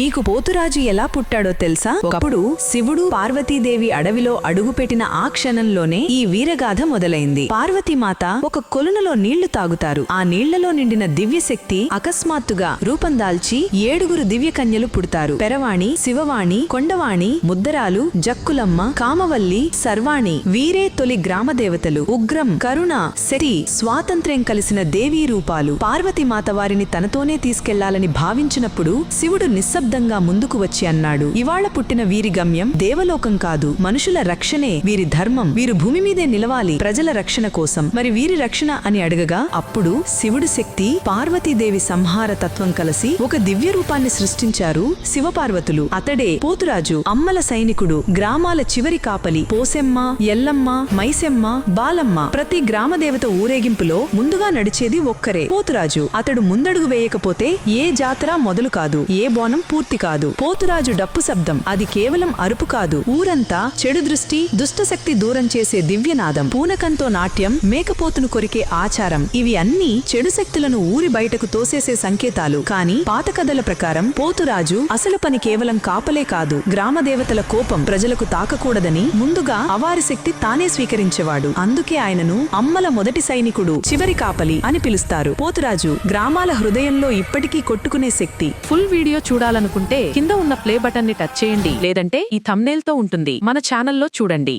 మీకు పోతురాజు ఎలా పుట్టాడో తెలుసా? ఒకప్పుడు శివుడు పార్వతీదేవి అడవిలో అడుగుపెట్టిన ఆ క్షణంలోనే ఈ వీరగాథ మొదలైంది. పార్వతీమాత ఒక కొలనులో నీళ్ళు తాగుతారు. ఆ నీళ్ళలో నిండిన దివ్యశక్తి అకస్మాత్తుగా రూపం దాల్చి ఏడుగురు దివ్యకన్యలు పుడతారు. పెరవాణి శివవాణి కొండవాణి ముద్దరాలు జక్కులమ్మ కామవల్లి సర్వాణి వీరే తొలి గ్రామదేవతలు. ఉగ్రం కరుణ శరి స్వాతంత్ర్యం కలిసిన దేవీ రూపాలు పార్వతీమాత వారిని తనతోనే తీసుకెళ్ళాలని భావించినప్పుడు శివుడు నిశ్శబ్దంగా ముందుకు వచ్చి అన్నాడు. ఇవాళ పుట్టిన వీరి గమ్యం దేవలోకం కాదు. మనుషుల రక్షణే వీరి ధర్మం. వీరు భూమి మీదే నిలవాలి ప్రజల రక్షణ కోసం. మరి వీరి రక్షణ అని అడగగా అప్పుడు శివుడు శక్తి పార్వతీదేవి సంహార తత్వం కలిసి ఒక దివ్య రూపాన్ని సృష్టించారు శివపార్వతులు. అతడే పోతురాజు అమ్మల సైనికుడు గ్రామాల చివరి కాపలి పోసెమ్మ ఎల్లమ్మ మైసెమ్మ బాలమ్మ. ప్రతి గ్రామదేవత ఊరేగింపులో ముందుగా నడిచేది ఒక్కరే పోతురాజు. అతడు ముందడుగు వేయకపోతే ఏ జాతర మొదలు కాదు. ఏ బోనం పూర్తి కాదు. పోతురాజు డప్పు శబ్దం. అది కేవలం అరుపు కాదు. ఊరంతా చెడు దృష్టి దుష్టశక్తి దూరం చేసే దివ్యనాదం. పూనకంతో నాట్యం మేకపోతును కొరికే ఆచారం. ఇవి అన్నీ చెడు శక్తులను ఊరి బయటకు తోసేసే సంకేతాలు. కాని పాత కథల ప్రకారం పోతురాజు అసలు పని కేవలం కాపలే కాదు. గ్రామ దేవతల కోపం ప్రజలకు తాకకూడదని ముందుగా అవారి శక్తి తానే స్వీకరించేవాడు. అందుకే ఆయనను అమ్మల మొదటి సైనికుడు చివరి కాపలి అని పిలుస్తారు. పోతురాజు గ్రామాల హృదయంలో ఇప్పటికీ కొట్టుకునే శక్తి. ఫుల్ వీడియో చూడాలని చూడాలనుకుంటే కింద ఉన్న ప్లే బటన్ని టచ్ చేయండి లేదంటే ఈ తమ్నేల్తో ఉంటుంది. మన ఛానల్లో చూడండి.